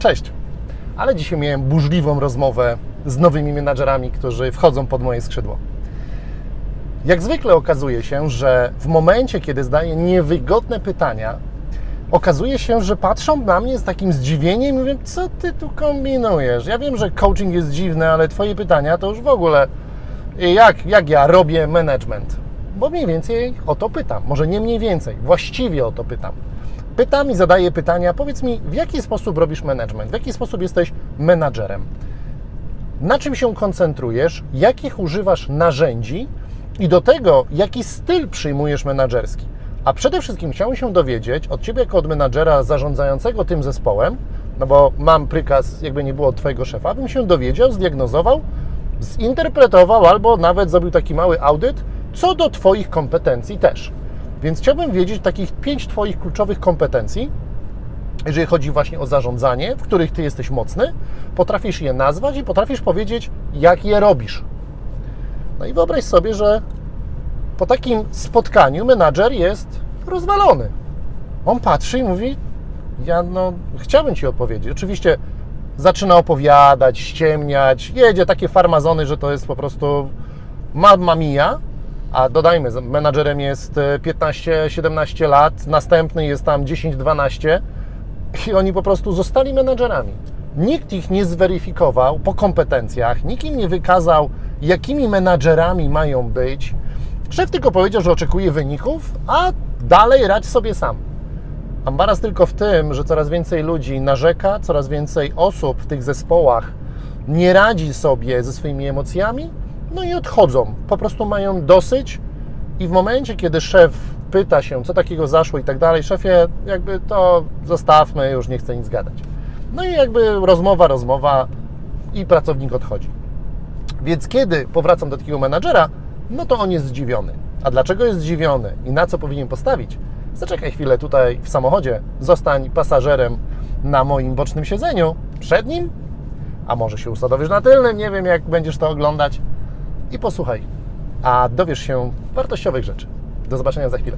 Cześć. Ale dzisiaj miałem burzliwą rozmowę z nowymi menadżerami, którzy wchodzą pod moje skrzydło. Jak zwykle okazuje się, że w momencie, kiedy zdaję niewygodne pytania, okazuje się, że patrzą na mnie z takim zdziwieniem i mówią, co ty tu kombinujesz? Ja wiem, że coaching jest dziwny, ale twoje pytania to już w ogóle jak, jak ja robię management. Bo mniej więcej o to pytam. Może nie mniej więcej, właściwie o to pytam. Pytam i zadaję pytania, powiedz mi, w jaki sposób robisz management? W jaki sposób jesteś menadżerem? Na czym się koncentrujesz? Jakich używasz narzędzi? I do tego, jaki styl przyjmujesz menadżerski? A przede wszystkim chciałem się dowiedzieć od Ciebie, jako od menadżera zarządzającego tym zespołem, no bo mam prykaz, jakby nie było od Twojego szefa, bym się dowiedział, zdiagnozował, zinterpretował albo nawet zrobił taki mały audyt co do Twoich kompetencji też. Więc chciałbym wiedzieć takich pięć Twoich kluczowych kompetencji, jeżeli chodzi właśnie o zarządzanie, w których Ty jesteś mocny, potrafisz je nazwać i potrafisz powiedzieć, jak je robisz. No i wyobraź sobie, że po takim spotkaniu menadżer jest rozwalony. On patrzy i mówi: Ja no, chciałbym Ci odpowiedzieć. Oczywiście zaczyna opowiadać, ściemniać, jedzie takie farmazony, że to jest po prostu mamma mia, a dodajmy, menadżerem jest 15-17 lat, następny jest tam 10-12 i oni po prostu zostali menadżerami. Nikt ich nie zweryfikował po kompetencjach, nikt im nie wykazał, jakimi menadżerami mają być. Szef tylko powiedział, że oczekuje wyników, a dalej radź sobie sam. Ambaras tylko w tym, że coraz więcej ludzi narzeka, coraz więcej osób w tych zespołach nie radzi sobie ze swoimi emocjami, no i odchodzą. Po prostu mają dosyć i w momencie, kiedy szef pyta się, co takiego zaszło i tak dalej, szefie, jakby to zostawmy, już nie chcę nic gadać. No i jakby rozmowa, rozmowa i pracownik odchodzi. Więc kiedy powracam do takiego menadżera, no to on jest zdziwiony. A dlaczego jest zdziwiony i na co powinien postawić? Zaczekaj chwilę tutaj w samochodzie, zostań pasażerem na moim bocznym siedzeniu, przed nim, a może się usadowisz na tylnym, nie wiem jak będziesz to oglądać i posłuchaj, a dowiesz się wartościowych rzeczy. Do zobaczenia za chwilę.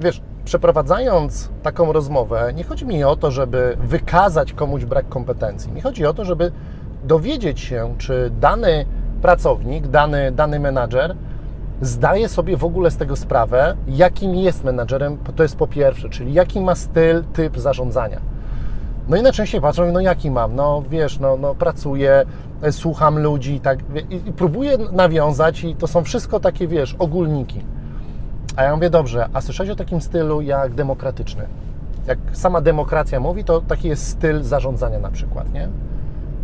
Wiesz, przeprowadzając taką rozmowę, nie chodzi mi o to, żeby wykazać komuś brak kompetencji. Mi chodzi o to, żeby dowiedzieć się, czy dany pracownik, dany, dany menadżer zdaje sobie w ogóle z tego sprawę, jakim jest menadżerem, to jest po pierwsze, czyli jaki ma styl, typ zarządzania. No i najczęściej patrzą, no jaki mam, no wiesz, no, no pracuję, słucham ludzi tak, i, i próbuję nawiązać i to są wszystko takie, wiesz, ogólniki. A ja mówię, dobrze, a słyszałeś o takim stylu jak demokratyczny? Jak sama demokracja mówi, to taki jest styl zarządzania na przykład, nie?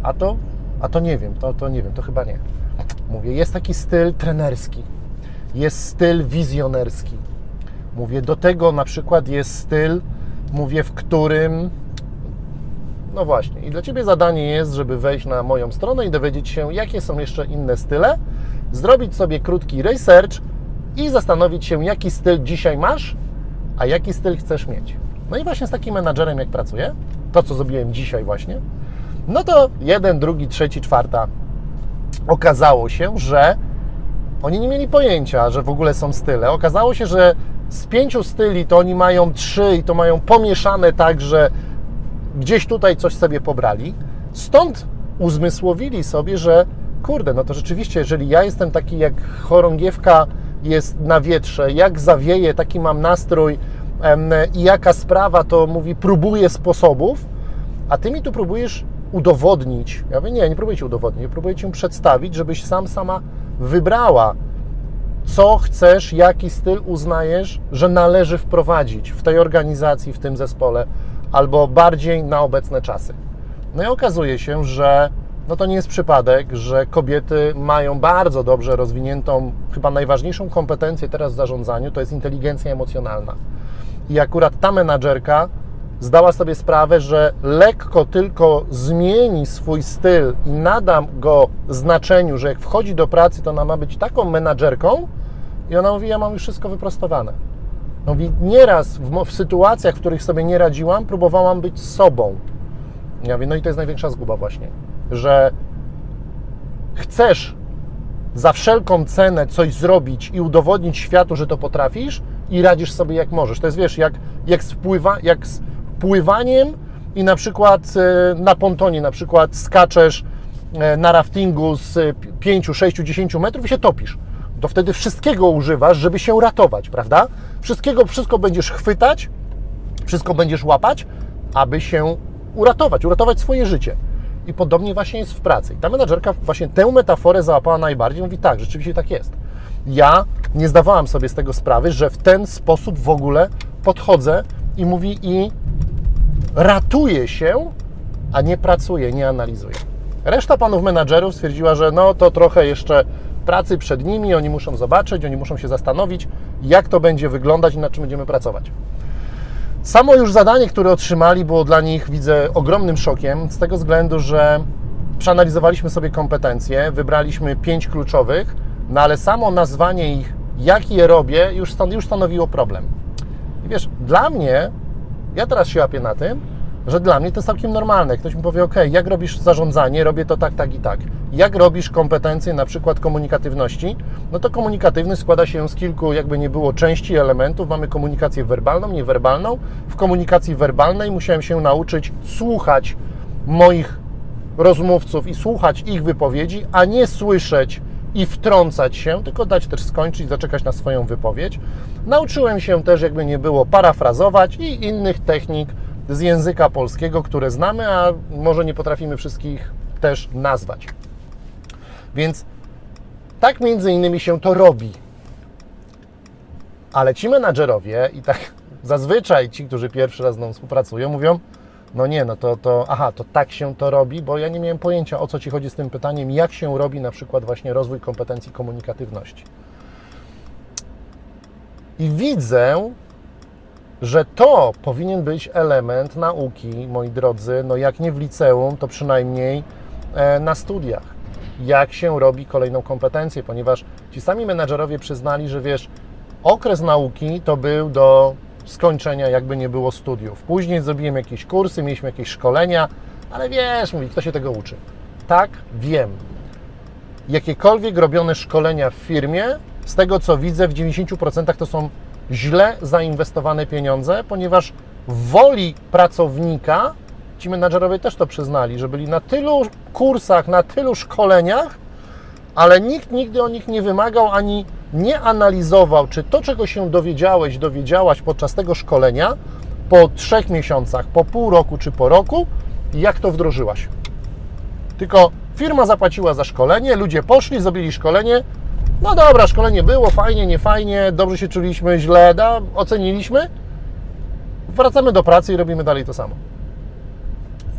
A to, a to nie wiem, to, to nie wiem, to chyba nie. Mówię, jest taki styl trenerski, jest styl wizjonerski. Mówię, do tego na przykład jest styl, mówię, w którym no właśnie. I dla Ciebie zadanie jest, żeby wejść na moją stronę i dowiedzieć się, jakie są jeszcze inne style, zrobić sobie krótki research i zastanowić się, jaki styl dzisiaj masz, a jaki styl chcesz mieć. No i właśnie z takim menadżerem, jak pracuję, to co zrobiłem dzisiaj właśnie, no to jeden, drugi, trzeci, czwarta okazało się, że oni nie mieli pojęcia, że w ogóle są style. Okazało się, że z pięciu styli to oni mają trzy i to mają pomieszane tak, że gdzieś tutaj coś sobie pobrali. Stąd uzmysłowili sobie, że kurde, no to rzeczywiście, jeżeli ja jestem taki jak chorągiewka jest na wietrze, jak zawieje, taki mam nastrój i jaka sprawa, to mówi, próbuję sposobów, a ty mi tu próbujesz udowodnić. Ja mówię, nie, nie próbuję ci udowodnić, próbuję ci przedstawić, żebyś sam sama wybrała, co chcesz, jaki styl uznajesz, że należy wprowadzić w tej organizacji, w tym zespole, albo bardziej na obecne czasy. No i okazuje się, że no to nie jest przypadek, że kobiety mają bardzo dobrze rozwiniętą, chyba najważniejszą kompetencję teraz w zarządzaniu, to jest inteligencja emocjonalna. I akurat ta menadżerka zdała sobie sprawę, że lekko tylko zmieni swój styl i nadam go znaczeniu, że jak wchodzi do pracy, to ona ma być taką menadżerką i ona mówi, ja mam już wszystko wyprostowane. Mówi, nieraz w, w sytuacjach, w których sobie nie radziłam, próbowałam być sobą. Ja mówię, no i to jest największa zguba właśnie, że chcesz za wszelką cenę coś zrobić i udowodnić światu, że to potrafisz i radzisz sobie jak możesz. To jest, wiesz, jak, jak, z, pływa, jak pływaniem i na przykład e, na pontonie, na przykład skaczesz e, na raftingu z 5, 6, 10 metrów i się topisz. To wtedy wszystkiego używasz, żeby się ratować, prawda? Wszystkiego, wszystko będziesz chwytać, wszystko będziesz łapać, aby się uratować, uratować swoje życie. I podobnie właśnie jest w pracy. I ta menadżerka właśnie tę metaforę załapała najbardziej. Mówi tak, rzeczywiście tak jest. Ja nie zdawałam sobie z tego sprawy, że w ten sposób w ogóle podchodzę i mówi i ratuję się, a nie pracuję, nie analizuję. Reszta panów menadżerów stwierdziła, że no to trochę jeszcze pracy przed nimi, oni muszą zobaczyć, oni muszą się zastanowić, jak to będzie wyglądać i nad czym będziemy pracować. Samo już zadanie, które otrzymali, było dla nich, widzę, ogromnym szokiem, z tego względu, że przeanalizowaliśmy sobie kompetencje, wybraliśmy pięć kluczowych, no ale samo nazwanie ich, jak je robię, już, już stanowiło problem. I wiesz, dla mnie, ja teraz się łapię na tym, że dla mnie to jest całkiem normalne. Ktoś mi powie, ok, jak robisz zarządzanie, robię to tak, tak i tak. Jak robisz kompetencje na przykład komunikatywności, no to komunikatywność składa się z kilku, jakby nie było, części, elementów. Mamy komunikację werbalną, niewerbalną. W komunikacji werbalnej musiałem się nauczyć słuchać moich rozmówców i słuchać ich wypowiedzi, a nie słyszeć i wtrącać się, tylko dać też skończyć, zaczekać na swoją wypowiedź. Nauczyłem się też, jakby nie było, parafrazować i innych technik z języka polskiego, które znamy, a może nie potrafimy wszystkich też nazwać. Więc tak między innymi się to robi. Ale ci menadżerowie i tak zazwyczaj ci, którzy pierwszy raz z mną współpracują, mówią, no nie, no to, to, aha, to tak się to robi, bo ja nie miałem pojęcia, o co Ci chodzi z tym pytaniem, jak się robi na przykład właśnie rozwój kompetencji komunikatywności. I widzę, że to powinien być element nauki, moi drodzy, no jak nie w liceum, to przynajmniej e, na studiach. Jak się robi kolejną kompetencję, ponieważ ci sami menadżerowie przyznali, że wiesz, okres nauki to był do skończenia jakby nie było studiów. Później zrobiłem jakieś kursy, mieliśmy jakieś szkolenia, ale wiesz, mówi, kto się tego uczy? Tak, wiem. Jakiekolwiek robione szkolenia w firmie, z tego co widzę, w 90% to są źle zainwestowane pieniądze, ponieważ woli pracownika, ci menadżerowie też to przyznali, że byli na tylu kursach, na tylu szkoleniach, ale nikt nigdy o nich nie wymagał ani nie analizował, czy to, czego się dowiedziałeś, dowiedziałaś podczas tego szkolenia, po trzech miesiącach, po pół roku czy po roku, jak to wdrożyłaś. Tylko firma zapłaciła za szkolenie, ludzie poszli, zrobili szkolenie. No dobra, szkolenie było, fajnie, nie fajnie, dobrze się czuliśmy, źle, da, oceniliśmy. Wracamy do pracy i robimy dalej to samo.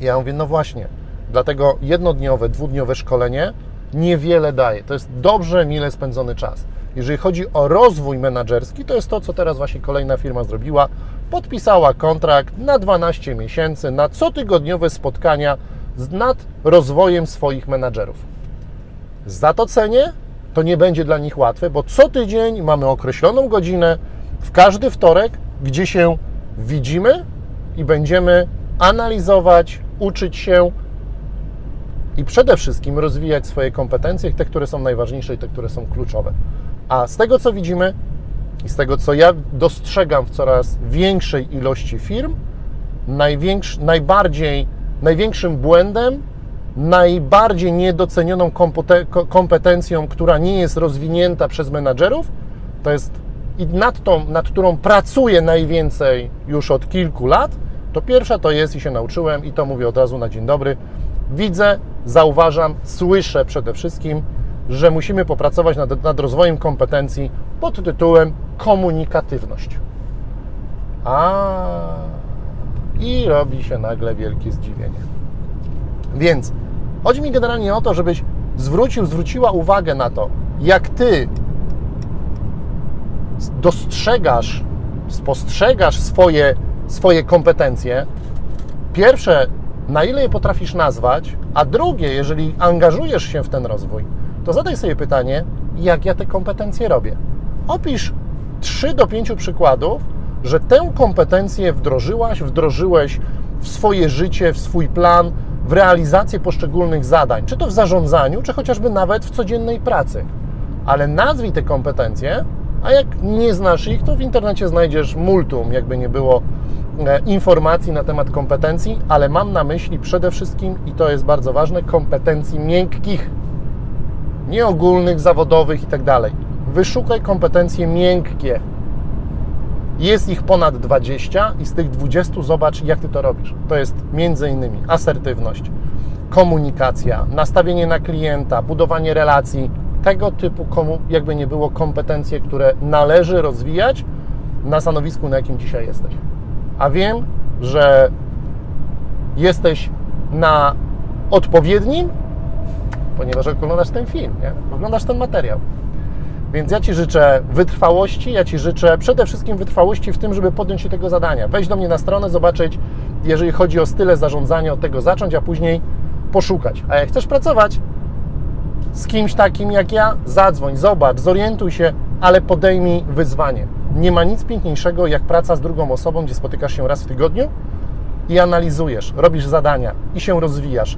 Ja mówię, no właśnie, dlatego jednodniowe, dwudniowe szkolenie niewiele daje. To jest dobrze, mile spędzony czas. Jeżeli chodzi o rozwój menedżerski, to jest to, co teraz właśnie kolejna firma zrobiła. Podpisała kontrakt na 12 miesięcy, na cotygodniowe spotkania nad rozwojem swoich menedżerów. Za to cenię, to nie będzie dla nich łatwe, bo co tydzień mamy określoną godzinę, w każdy wtorek, gdzie się widzimy i będziemy analizować, uczyć się i przede wszystkim rozwijać swoje kompetencje, te, które są najważniejsze i te, które są kluczowe. A z tego, co widzimy i z tego, co ja dostrzegam w coraz większej ilości firm, największy, najbardziej, największym błędem, najbardziej niedocenioną kompetencją, która nie jest rozwinięta przez menadżerów, to jest i nad tą, nad którą pracuję najwięcej już od kilku lat, to pierwsza to jest i się nauczyłem i to mówię od razu na dzień dobry. Widzę, zauważam, słyszę przede wszystkim, że musimy popracować nad, nad rozwojem kompetencji pod tytułem komunikatywność. A i robi się nagle wielkie zdziwienie. Więc chodzi mi generalnie o to, żebyś zwrócił, zwróciła uwagę na to, jak ty dostrzegasz, spostrzegasz swoje, swoje kompetencje. Pierwsze, na ile je potrafisz nazwać, a drugie, jeżeli angażujesz się w ten rozwój, to zadaj sobie pytanie, jak ja te kompetencje robię. Opisz 3 do 5 przykładów, że tę kompetencję wdrożyłaś, wdrożyłeś w swoje życie, w swój plan, w realizację poszczególnych zadań, czy to w zarządzaniu, czy chociażby nawet w codziennej pracy. Ale nazwij te kompetencje, a jak nie znasz ich, to w internecie znajdziesz multum, jakby nie było informacji na temat kompetencji, ale mam na myśli przede wszystkim, i to jest bardzo ważne, kompetencji miękkich, nie ogólnych, zawodowych i tak. Wyszukaj kompetencje miękkie. Jest ich ponad 20 i z tych 20 zobacz, jak ty to robisz. To jest między innymi asertywność, komunikacja, nastawienie na klienta, budowanie relacji, tego typu, jakby nie było, kompetencje, które należy rozwijać na stanowisku, na jakim dzisiaj jesteś. A wiem, że jesteś na odpowiednim, ponieważ oglądasz ten film, nie? oglądasz ten materiał. Więc ja Ci życzę wytrwałości, ja Ci życzę przede wszystkim wytrwałości w tym, żeby podjąć się tego zadania. Wejść do mnie na stronę, zobaczyć, jeżeli chodzi o style zarządzania, od tego zacząć, a później poszukać. A jak chcesz pracować z kimś takim jak ja, zadzwoń, zobacz, zorientuj się, ale podejmij wyzwanie. Nie ma nic piękniejszego jak praca z drugą osobą, gdzie spotykasz się raz w tygodniu i analizujesz, robisz zadania i się rozwijasz.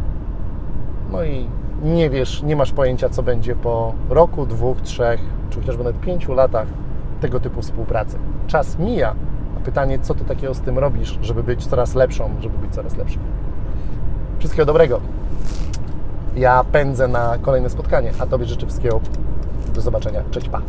No i nie wiesz, nie masz pojęcia, co będzie po roku, dwóch, trzech, czy chociażby nawet pięciu latach tego typu współpracy. Czas mija, a pytanie, co ty takiego z tym robisz, żeby być coraz lepszą, żeby być coraz lepszym. Wszystkiego dobrego. Ja pędzę na kolejne spotkanie, a Tobie życzę wszystkiego. Do zobaczenia. Cześć, pa.